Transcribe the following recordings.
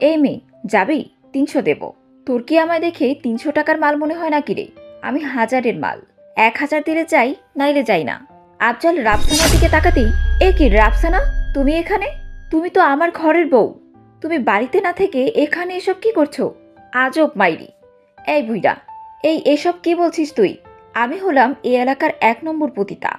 এই মেয়ে, যাবি? তিনশো দেব। তোর কি আমায় দেখে তিনশো টাকার মাল মনে হয় নাকি রে? আমি হাজারের মাল। এক হাজার দিলে যাই, নাইলে যাই না। আফজাল রাফসানার দিকে তাকাতেই, এ কি রাফসানা? তুমি এখানে? তুমি তো আমার ঘরের বউ। তুমি বাড়িতে না থেকে এখানে এসব কি করছ? আজব মাইরি। এই বুইরা এই এসব কি বলছিস তুই? আমি হলাম এই এলাকার এক নম্বর পতিতা।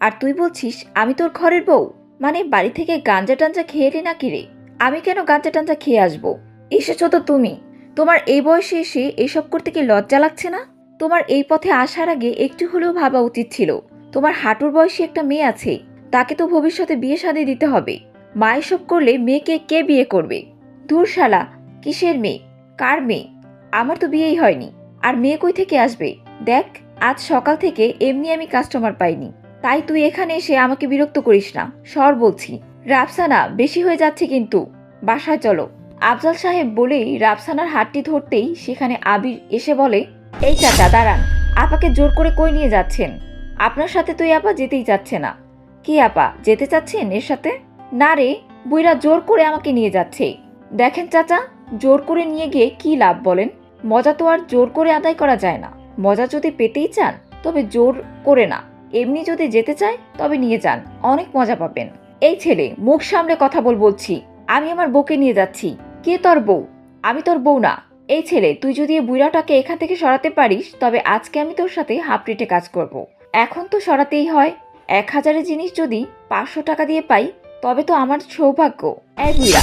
আর তুই বলছিস, আমি তোর ঘরের বউ? মানে বাড়ি থেকে গাঞ্জা টাঞ্জা খেয়ে এলি নাকি রে? আমি কেন গাঞ্জা টাঞ্জা খেয়ে আসব? এসেছ তো তুমি। তোমার এই বয়সে এসে এসব করতে কি লজ্জা লাগছে না? তোমার এই পথে আসার আগে একটু হলেও ভাবা উচিত ছিল। তোমার হাঁটুর বয়সী একটা মেয়ে আছে, তাকে তো ভবিষ্যতে বিয়ে শাদী দিতে হবে। মা এসব করলে মেয়েকে কে বিয়ে করবে? দূর শালা, কিসের মেয়ে? কার মেয়ে? আমার তো বিয়েই হয়নি। আর মেয়ে কই থেকে আসবে? দেখ, আজ সকাল থেকে এমনি আমি কাস্টমার পাইনি। তাই তুই এখানে এসে আমাকে বিরক্ত করিস না। সর বলছি। রাফসানা, বেশি হয়ে যাচ্ছে কিন্তু। বাসায় চলো। আফজাল সাহেব বলেই রাফসানার হাতটি ধরতেই সেখানে আবির এসে বলে, এই চাচা, দাঁড়ান। আপাকে জোর করে কই নিয়ে যাচ্ছেন? আপনার সাথে তুই আপা যেতেই চাচ্ছে না। কি আপা, যেতে চাচ্ছেন এর সাথে? না রে বুইরা জোর করে আমাকে নিয়ে যাচ্ছে। দেখেন চাচা, জোর করে নিয়ে গিয়ে কি লাভ বলেন? মজা তো আর জোর করে আদায় করা যায় না। মজা যদি পেতেই চান, তবে জোর করে না। এমনি যদি যেতে চায়, তবে নিয়ে যান। অনেক মজা পাবেন। এই ছেলে, মুখ সামলে কথা বল বলছি। আমি আমার বউকে নিয়ে যাচ্ছি। কে তোর বউ? আমি তোর বউ না। এই ছেলে, তুই যদি এই বুড়াটাকে এখান থেকে সরাতে পারিস, তবে আজকে আমি তোর সাথে হাফ কাজ করব। এখন তো সরাতেই হয়। এক হাজারের জিনিস যদি পাঁচশো টাকা দিয়ে পাই, তবে তো আমার সৌভাগ্য। এই বুড়া,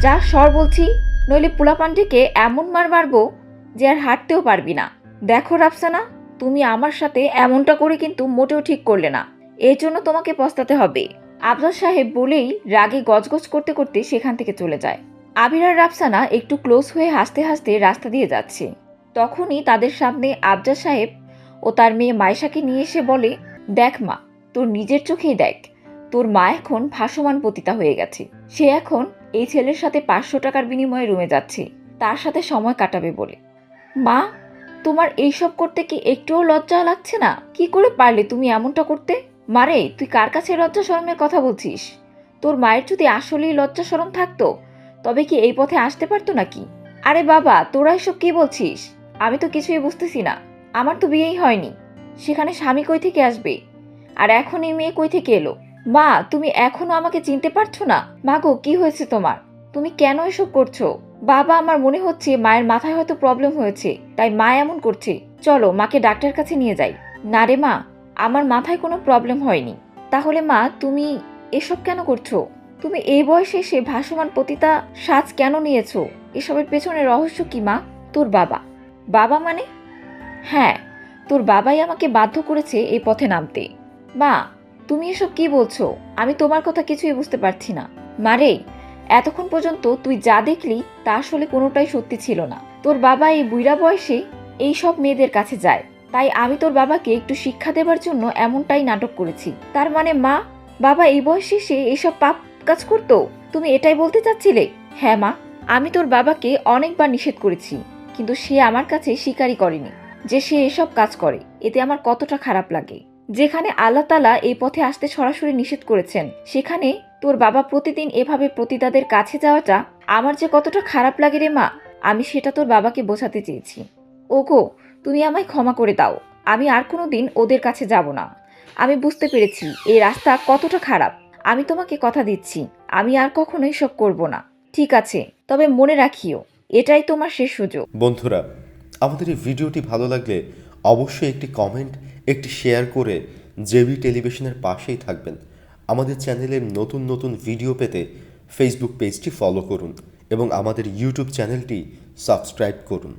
যা সর বলছি, নইলে পোলাপানটিকে এমন মার মারবো যে আর হাঁটতেও পারবি না। দেখো রাফসানা তুমি আমার সাথে এমনটা করে কিন্তু মোটেও ঠিক করলে না। এর জন্য তোমাকে পস্তাতে হবে। আফজাল সাহেব বলেই রাগে গজগজ করতে করতে সেখান থেকে চলে যায়। আবির আর রাফসানা একটু ক্লোজ হয়ে হাসতে হাসতে রাস্তা দিয়ে যাচ্ছে। তখনই তাদের সামনে আফজাল সাহেব ও তার মেয়ে মাইশাকে নিয়ে এসে বলে, দেখ মা, তোর নিজের চোখেই দেখ। তোর মা এখন ভাসমান পতিতা হয়ে গেছে। সে এখন এই ছেলের সাথে পাঁচশো টাকার বিনিময়ে রুমে যাচ্ছে। তার সাথে সময় কাটাবে বলে। মা তোমার এইসব করতে কি একটুও লজ্জা লাগছে না? কি করে পারলে তুমি এমনটা করতে? মারে, তুই কার কাছে লজ্জা শরমের কথা বলছিস? তোর মায়ের যদি আসলেই লজ্জা শরম থাকতো, তবে কি এই পথে আসতে পারতো নাকি? আরে বাবা, তোরা এসব কি বলছিস? আমি তো কিছুই বুঝতেছি না। আমার তো বিয়েই হয়নি। সেখানে স্বামী কই থেকে আসবে? আর এখন এই মেয়ে কই থেকে এলো? মা, তুমি এখনও আমাকে চিনতে পারছ না? মা গো, কি হয়েছে তোমার? তুমি কেন এসব করছ? বাবা, আমার মনে হচ্ছে মায়ের মাথায় হয়তো প্রবলেম হয়েছে। তাই মা এমন করছে, চলো, মাকে ডাক্তার কাছে নিয়ে যাই। না রে মা, আমার মাথায় কোনো প্রবলেম হয়নি। তাহলে মা, তুমি এসব কেন করছ? তুমি এই বয়সে এসে ভাসমান পতিতা সাজ কেন নিয়েছো? এসবের পেছনে রহস্য কি মা? তোর বাবা। বাবা মানে? হ্যাঁ তোর বাবাই আমাকে বাধ্য করেছে এই পথে নামতে। মা, তুমি এসব কি বলছো? আমি তোমার কথা কিছুই বুঝতে পারছি না। মারে এতক্ষণ পর্যন্ত তুই যা দেখলি, তা আসলে কোনোটাই সত্যি ছিল না। তোর বাবা এই বুইরা বয়সে এই সব মেয়েদের কাছে যায়। তাই আমি তোর বাবাকে একটু শিক্ষা দেবার জন্য এমনটাই নাটক করেছি। তার মানে মা, বাবা এই বয়সে সে এসব পাপ কাজ করতো? তুমি এটাই বলতে চাচ্ছিলে? হ্যাঁ মা, আমি তোর বাবাকে অনেকবার নিষেধ করেছি, কিন্তু সে আমার কাছে স্বীকারই করেনি যে সে এসব কাজ করে। এতে আমার কতটা খারাপ লাগে। যেখানে আল্লাহ তালা এই পথে আসতে সরাসরি নিষেধ করেছেন, সেখানে তোর বাবা প্রতিদিন এভাবে প্রতিদাদের কাছে যাওয়াটা আমার যে কতটা খারাপ লাগে রে মা, আমি সেটা তোর বাবাকে বোঝাতে চেয়েছি। ওগো, তুমি আমায় ক্ষমা করে দাও, আমি আর কোনো দিন ওদের কাছে যাব না। আমি বুঝতে পেরেছি এই রাস্তা কতটা খারাপ। আমি তোমাকে কথা দিচ্ছি, আমি আর কখনো এসব করব না। ঠিক আছে, তবে মনে রাখিও, এটাই তোমার শেষ সুযোগ। বন্ধুরা, আমাদের এই ভিডিওটি ভালো লাগলে অবশ্যই একটি কমেন্ট, একটি শেয়ার করে জেবি টেলিভিশনের পাশেই থাকবেন। আমাদের চ্যানেলের নতুন নতুন ভিডিও পেতে ফেসবুক পেজটি ফলো করুন এবং আমাদের ইউটিউব চ্যানেলটি সাবস্ক্রাইব করুন।